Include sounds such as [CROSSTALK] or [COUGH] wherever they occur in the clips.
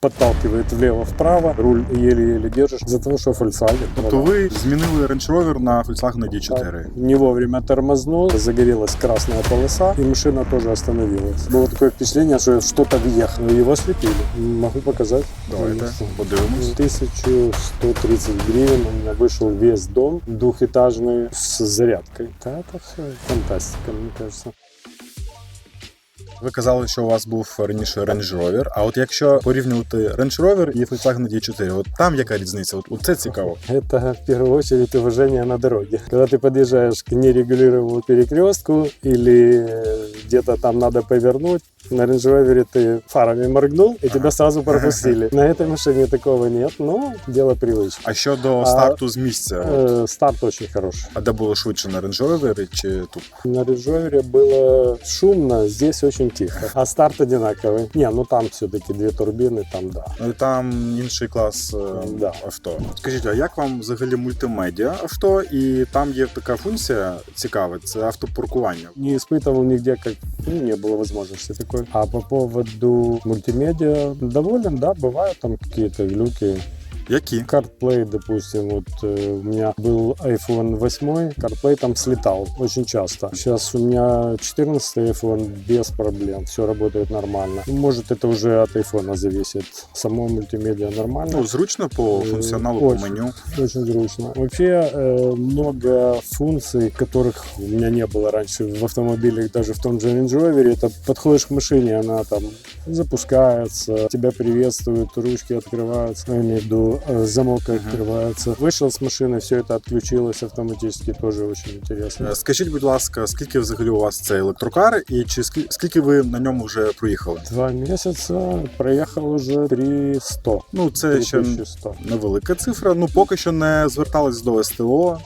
подталкивает влево-вправо, руль еле-еле держишь, за того, что Volkswagen. Тобто ви змінили Range Rover на Volkswagen D4. Не вовремя тормознул, загорелась красная полоса, и машина тоже остановилась. Было такое впечатление, что что-то въехал. Его ослепили. Могу показать. Давайте подивимось. 1130 гривен у меня вышел весь дом двухэтажный с зарядкой. Да, это все фантастика, мне кажется. Ви казали, що у вас був раніше Range Rover, а от якщо порівнювати Range Rover і Volkswagen D4, от там яка різниця? От, от це цікаво. Это в первую очередь уважение на дороге. Когда ты подъезжаешь к нерегулируемому перекрестку или где-то там надо повернуть, на Range Rover ты фарами моргнул, и тебя сразу пропустили. [LAUGHS] На этой машине такого нет, но дело привычки. А щодо старту з місця, Э, Старт очень хороший. а де було швидше на Range Rover чи тут? На Range Rover было шумно, здесь очень тихо. А старт одинаковый. Не, ну там все-таки две турбины, там да. Ну і там інший клас е, Да. авто. Скажіть, а як вам взагалі мультимедіа авто? І там є така функція цікава, це автопаркування. Не испытывал нигде, как ну, не было возможности такой. А по поводу мультимедиа доволен, да, бывают там какие-то глюки. Які? CarPlay, допустим, вот э, у меня был iPhone 8, CarPlay там слетал очень часто. Сейчас у меня 14 iPhone без проблем, все работает нормально. Ну, Может, это уже от iPhone зависит. Само мультимедиа нормально. Ну, зручно по Е, функціоналу, по очень. меню. Очень зручно. Вообще э, много функций, которых у меня не было раньше в автомобилях, даже в том же Range Rover. Это подходишь к машине, она там запускается, тебя приветствует, ручки открываются, ну, я имею в виду э, замок открывается. Вышел с машины, все это отключилось автоматически, тоже очень интересно. Е, Скажіть, будь ласка, скільки взагалі у вас цей електрокар, і чи скі- скільки ви на ньому вже проїхали? Два месяца проехал уже 300. Ну, це ще 3100. невелика цифра. Ну поки що не звертались до СТО.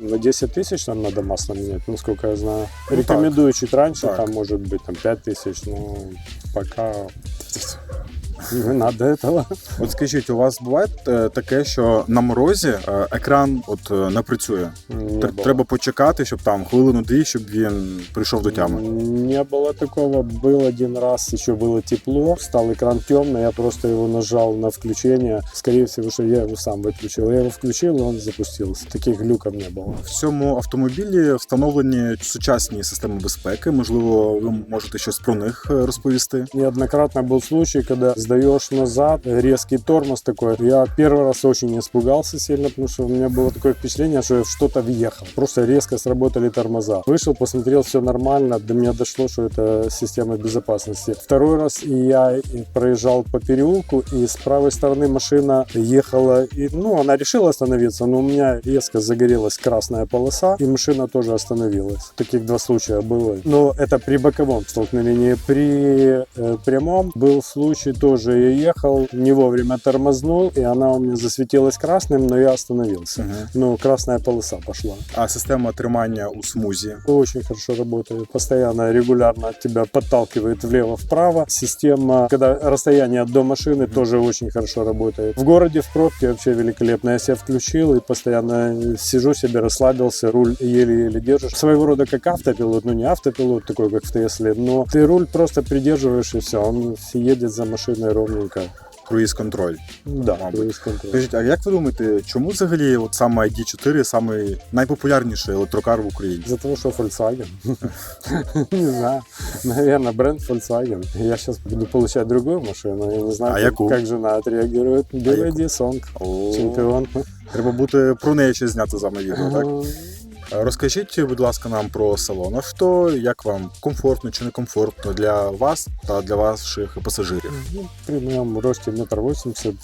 На 10 тысяч нам надо масло менять, насколько я знаю. Ну, Рекомендую чуть раньше, Так. там может быть там 5 тысяч, но пока не надо этого. От скажіть, у вас буває е, таке, що на морозі е, екран от е, не працює? Не Тр- было. Треба почекати, щоб там хвилину-дві, щоб він прийшов до тями. Не было такого. Был один раз, еще было тепло, стал экран темный, я просто его нажал на включение. Скорее всего, что я его сам выключил. Я его включил, и он запустился. Таких глюков не было. В цьому автомобілі встановлені сучасні системи безпеки. Можливо, ви можете щось про них е, розповісти. Неоднократно был случай, когда сдаешь назад, резкий тормоз такой. Я первый раз очень испугался сильно, потому что у меня было такое впечатление, что я в что-то въехал. Просто резко сработали тормоза. Вышел, посмотрел, все нормально. До меня дошло, что это система безопасности. Второй раз я проезжал по переулку, и с правой стороны машина ехала. И, ну, она решила остановиться, но у меня резко загорелась красная полоса, и машина тоже остановилась. Таких два случая было. Но это при боковом столкновении. При э, прямом был случай тоже. Я ехал, не вовремя тормознул, и она у меня засветилась красным, но я остановился. Мгм. Ну, красная полоса пошла. А система тримання у смузі. Очень хорошо работает. Постоянно, регулярно тебя подталкивает влево-вправо. Система, когда расстояние до машины, тоже очень хорошо работает. В городе, в пробке вообще великолепно. Я себя включил и постоянно сижу себе, расслабился, руль еле-еле держишь. Своего рода как автопилот, ну не автопилот такой, как в Тесле, но ты руль просто придерживаешь и все, он едет за машиной ровненько. Круїз-контроль. Да, Мабуть. то есть контроль. Скажіть, а як ви думаєте, чому взагалі от саме ID4 самий найпопулярніший електрокар в Україні? Из-за того, что Volkswagen. [LAUGHS] Не знаю. Наверное, бренд Volkswagen. Я сейчас буду получать другую машину. Я не знаю, А яку? жена. BYD яку? Song. Чемпіон. Треба буде про неї ще зняти саме відео, так? Розкажіть, будь ласка, нам про салон авто, як вам комфортно чи не комфортно для вас та для ваших пасажирів. Ну, При моєму рості метр восемьдесят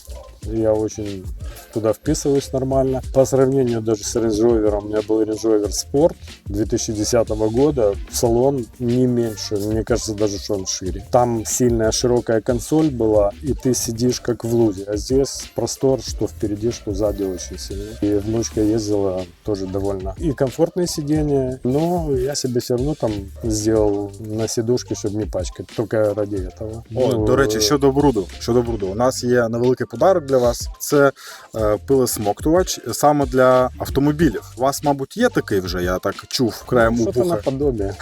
я очень туда вписываюсь нормально. По сравнению даже с Range Rover, у меня был Range Rover Sport 2010 года. Салон не меньше, мне кажется, даже что он шире. Там сильная широкая консоль была, и ты сидишь как в лузе. А здесь простор, что впереди, что сзади очень сильно. И внучка ездила тоже довольно. И комфортные сиденья, но я себе все равно там сделал на сидушке, чтобы не пачкать. Только ради этого. О, Ну, до речі, щодо бруду. Щодо бруду, у нас є невеликий подарок для вас. Це е, пилосмоктувач саме для автомобілів. У вас, мабуть, є такий вже, я так чув краєм Что-то вуха. наподобие. [LAUGHS]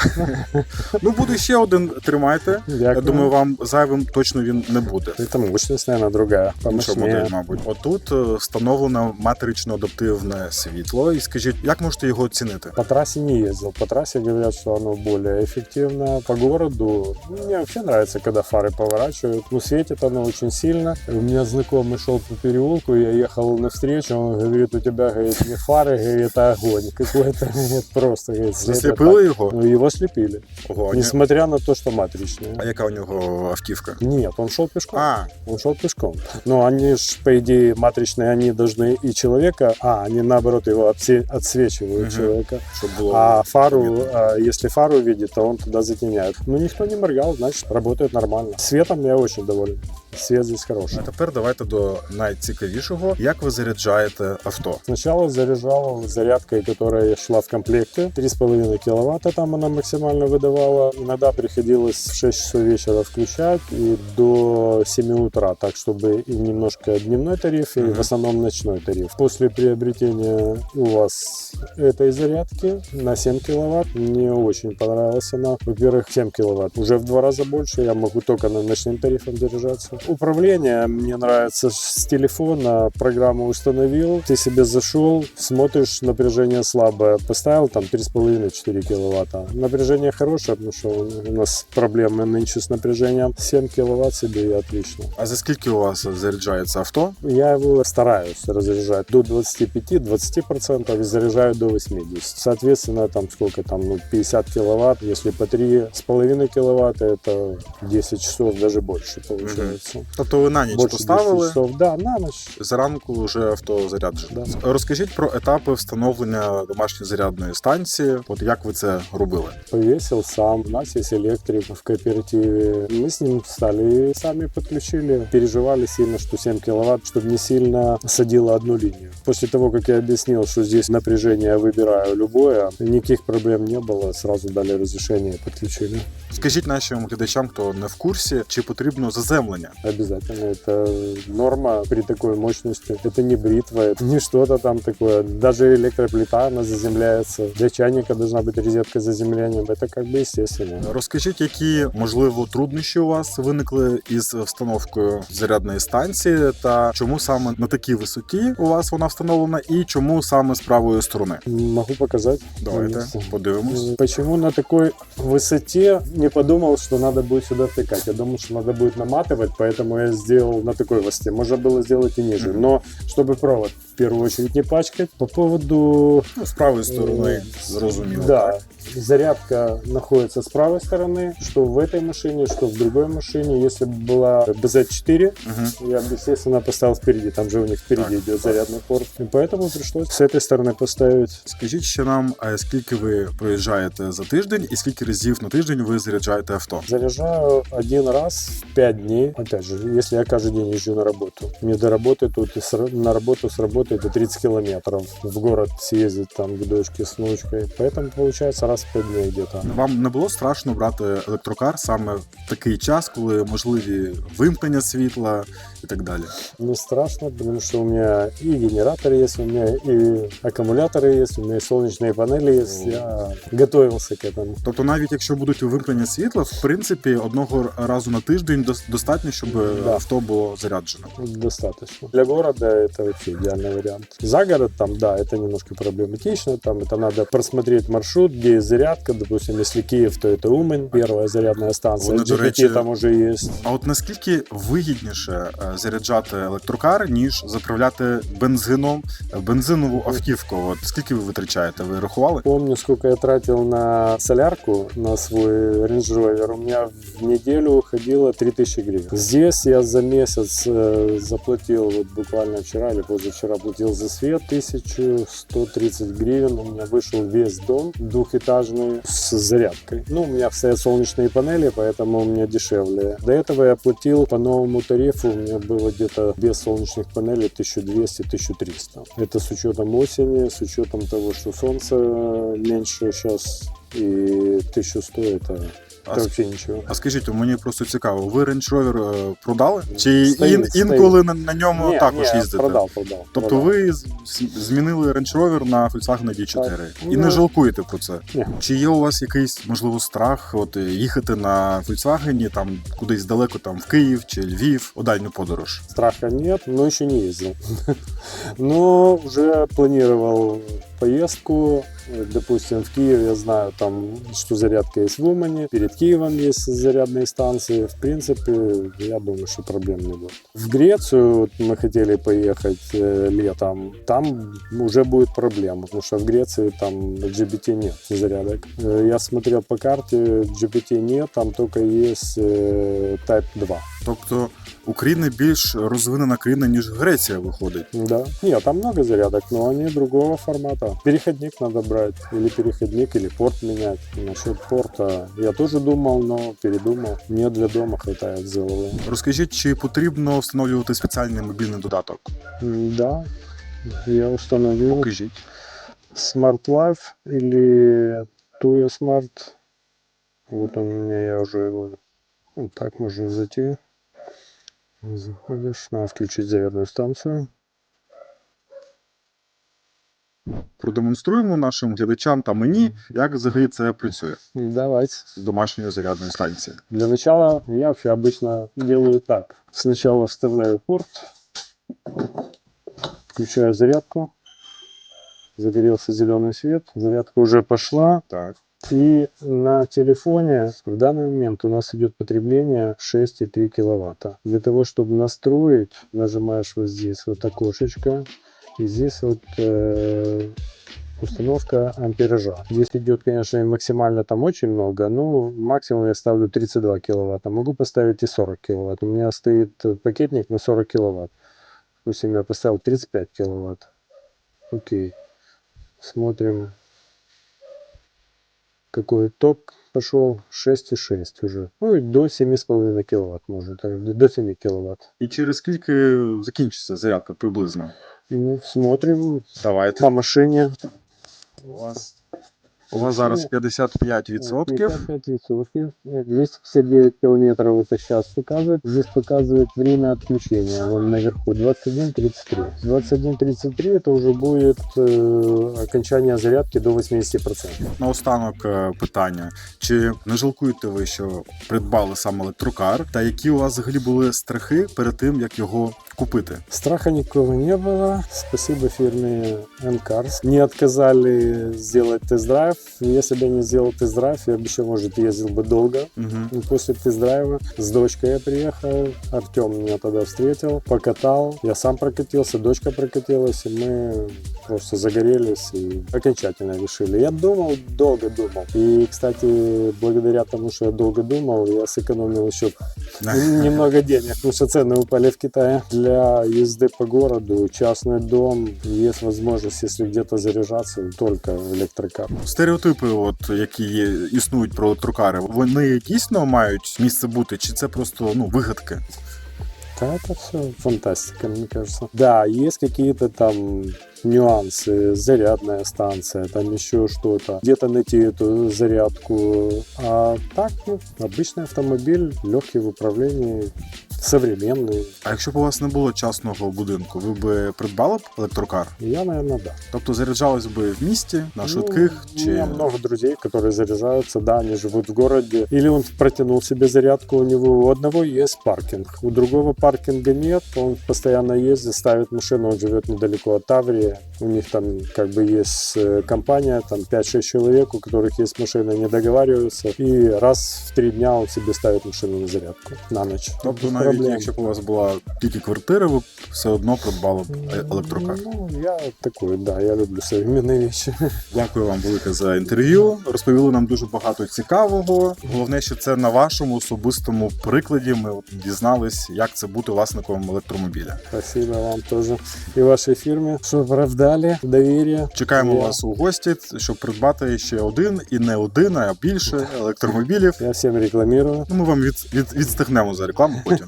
Ну, буде ще один, тримайте. Я Дякую. думаю, вам зайвим точно він не буде. Это мощность, наверное, другая. Інша Помощнее. модель, мабуть. Отут е, встановлено матрично-адаптивне світло. І скажіть, як можете його оцінити? По трассе не ездил. По трассе говорят, что оно более эффективно. По городу ну, мне вообще нравится, когда фары поворачивают. Ну, светит оно очень сильно. У меня знакомый шел по переулку, я ехал навстречу, он говорит, у тебя, говорит, не фары, говорит, а огонь. Какой-то, говорит, просто, говорит, слепят Засліпили так. його? Ну, его слепили. Ого, а ні- Несмотря на то, что матричные. а яка у нього автівка? Нет, он шел пешком. А, Он шел пешком. Но они ж, по идее, матричные, они должны и человека, а, они наоборот его отсе- отсвечивают Мгм. человека. щоб було. А фару, помітно. а, если фару видит, то он туда затеняет. Но никто не моргал, значит, работает нормально. Светом я очень доволен. Свет здесь хороший. А тепер давайте до найцікавішого. Як ви заряджаєте авто? Сначала заряжал зарядкой, которая шла в комплекте. 3,5 киловатта там она максимально выдавала. Иногда приходилось в 6 часов вечера включать и до 7 утра, так чтобы и немножко дневной тариф, и Мгм. в основном ночной тариф. После приобретения у вас этой зарядки на 7 киловатт, мне очень понравилась она. Во-первых, 7 киловатт уже в два раза больше, я могу только на ночным тарифом заряжаться. Управление мне нравится с телефона, программу установил, ты себе зашел, смотришь, напряжение слабое, поставил там 3,5-4 киловатта. Напряжение хорошее, потому что у нас проблемы нынче с напряжением. 7 киловатт себе и отлично. А за скільки у вас заряджається авто? Я его стараюсь разряжать до 25-20% и заряжаю до 80%. Соответственно, там сколько там, ну, 50 киловатт, если по 3,5 киловатта, это 10 часов, даже больше получается. Тобто ви на ніч Больше 10 поставили, часов. Да, на ночь. зранку вже авто заряджене. Да. Розкажіть про етапи встановлення домашньої зарядної станції. От як ви це робили? Повесил сам. У нас есть электрик в кооперативе. Мы с ним стали и сами подключили. Переживали сильно, что 7 киловатт, чтобы не сильно садило одну линию. После того, как я объяснил, что здесь напряжение я выбираю любое, никаких проблем не было. Сразу дали разрешение и подключили. Скажіть нашим глядачам, хто не в курсі, чи потрібно заземлення? Обязательно. Это норма при такой мощности. Это не бритва, это не что-то там такое. Даже электроплита, она заземляется. Для чайника должна быть розетка с заземлением. Это как бы естественно. Розкажіть, які можливо труднощі у вас виникли із встановкою зарядної станції, та чому саме на такій висоті у вас вона встановлена, і чому саме з правої сторони? Могу показать. Давайте Конечно. подивимось. Почему на такой высоте не подумал, что надо будет сюда втыкать? Я думал, что надо будет наматывать, поэтому я сделал на такой высоте. Можно было сделать и ниже. Мгм. Но чтобы провод в первую очередь не пачкать. По поводу... Ну, з правої сторони зрозуміло. Да, так? зарядка находится с правой стороны, что в этой машине, что в другой машине. Если бы была BZ4, Мгм. я бы, естественно, поставил впереди. Там же у них впереди Так, идет так. зарядный порт. И поэтому пришлось с этой стороны поставить. Скажіть ще нам, а скільки ви проїжджаєте за тиждень, і скільки разів на тиждень ви заряджаєте авто? Заряжаю один раз в 5 дней. Опять же, если я каждый день езжу на работу. Мне до работы тут и с ра- на работу с работы это 30 километров. В город съездить там к дочке с внучкой. Поэтому получается раз в 5 дней где-то. Вам не було страшно брати електрокар саме в такий час, коли можливі вимкнення світла і так далі? Не страшно, потому что у меня и генератор есть, у меня и аккумуляторы есть, у меня и солнечные панели есть. О. Я готовился к этому. Тобто, навіть якщо будуть вимкнення світла, в принципі, одного разу на тиждень дос- достатньо, щоб Да. авто було заряджено. Достаточно. Для города это вообще идеальный вариант. За город там, да, это немножко проблематично. Там это надо просмотреть маршрут, где есть зарядка. Допустим, если Киев, то это Умань, первая зарядная станция. Вони, до GPT речі, там уже есть. А от наскільки вигідніше е, заряджати електрокар, ніж заправляти бензином е, бензинову автівку? От скільки ви витрачаєте? Ви рахували? Помню, сколько я тратил на солярку, на свой Range Rover. У меня в неделю уходило 3000 гривен. Здесь я за месяц э, заплатил, вот буквально вчера или позавчера платил за свет 1130 гривен. У меня вышел весь дом двухэтажный с зарядкой. Ну, у меня стоят солнечные панели, поэтому у меня дешевле. До этого я платил по новому тарифу, у меня было где-то без солнечных панелей 1200-1300. Это с учетом осени, с учетом того, что солнце меньше сейчас, и 1100 это а с- вообще. А скажіть, мені просто цікаво, ви Range Rover е, продали? Чи Стоїть, ін, стоїть. інколи на, на ньому Не, також не, їздите? продал, продал. Тобто продал. ви з- з- змінили Range Rover на Volkswagen ID4 Так. і Ну, не жалкуєте про це? Ні. Чи є у вас якийсь можливо страх от е, їхати на Volkswagen там кудись далеко, там в Київ чи Львів, у дальню подорож? Страха нет, но еще не ездил. [LAUGHS] Но уже планировал поездку. Э, Допустим, в Киев я знаю, там, что зарядка есть в Умане. Перед Киевом есть зарядные станции. В принципе, я думаю, что проблем не будет. В Грецию вот мы хотели поехать э, летом. Там уже будет проблема, потому что в Греции там GBT нет зарядок. Э, Я смотрел по карте, GBT нет, там только есть э, Type 2. Тобто Україна більш розвинена країна, ніж Греція виходить. Да. Нет, там много зарядок, но они другого формата. Переходник надо брать. Или переходник, или порт менять. Насчет порта я тоже думал, но передумал. Мне для дома хватает головы. Розкажіть, чи потрібно встановлювати спеціальний мобільний додаток? М, Да, я установил Покажіть. Smart Life или Tuya Smart. Вот он у меня, я уже его... Вот так можно зайти. Заходишь, надо включить зарядную станцию. Продемонструємо нашим глядачам та мені, як взагалі це працює Давайте. з домашньої зарядної станції. Для начала я вообще обычно делаю так. Сначала вставляю порт, включаю зарядку. Загорелся зеленый свет, зарядка уже пошла. Так. И на телефоне в данный момент у нас идет потребление 6,3 киловатта. Для того, чтобы настроить, нажимаешь вот здесь вот окошечко. И здесь вот э, установка ампеража. Здесь идет, конечно, максимально там очень много, но максимум я ставлю 32 киловатта. Могу поставить и 40 киловатт. У меня стоит э, пакетник на 40 киловатт. Допустим, я поставил 35 киловатт. Окей. Смотрим, какой ток пошел. 6,6 уже. Ну и до 7,5 киловатт может. э, До 7 киловатт. І через скільки закінчиться зарядка приблизно? Ну, смотрим Давайте. по машине. У вас, у вас зараз 55%. 55%. 259 километров это сейчас показывает. Здесь показывает время отключения. Вон наверху 21.33. 21.33 это уже будет э, окончание зарядки до 80%. Наостанок е, питання: чи не жалкуєте ви, що придбали сам електрокар? Та які у вас взагалі були страхи перед тим, як його купити? Страха никакого не было. Спасибо фирме N-Cars. Не отказали сделать тест-драйв. Если бы не сделал тест-драйв, я бы еще, может, ездил бы долго. Угу. После тест-драйва с дочкой я приехал. Артем меня тогда встретил, покатал. Я сам прокатился, дочка прокатилась, и мы просто загорелись и окончательно решили. Я думал, долго думал. И, кстати, благодаря тому, что я долго думал, я сэкономил еще [LAUGHS] немного денег, потому что цены упали в Китае. Для езды по городу, частный дом, есть возможность, если где-то заряжаться, только электрокар. Стереотипи, от які є, існують про електрокари, вони дійсно мають місце бути, чи це просто ну вигадки? Да, это все фантастика, мне кажется. Да, есть какие-то там нюансы, зарядная станция, там еще что-то. Где-то найти эту зарядку. А так, ну, обычный автомобиль, легкий в управлении, современный. А якщо б у вас не було частного будинку, ви б придбали б електрокар? Я, наверное, да. Тобто заряджались би в місті на Ну, швидких У чи меня много друзей, которые заряжаются, да, они живут в городе. Или он протянул себе зарядку, у него у одного есть паркинг, у другого паркинга нет, он постоянно ездит, ставит машину, он живет недалеко от Таврии. У них там как бы есть э, компания, там 5-6 человек, у которых есть машина, они договариваются. И раз в три дня он себе ставит машину на зарядку на ночь. тобто, Без навіть якщо б у вас була тільки квартира, ви б все одно придбали б електрокар. Ну, я такой, да, я люблю современные вещи. Дякую вам велике за інтерв'ю. Розповіли нам дуже багато цікавого. Головне, що це на вашому особистому прикладі. Ми от дізнались, як це бути власником електромобіля. Спасибо вам тоже и вашей фирме, что оправдали доверие. Чекаємо Я- вас у гості, щоб придбати ще один і не один, а більше електромобілів. Я всем рекламирую. Ну, ми вам від, від, відстигнемо за рекламу потім.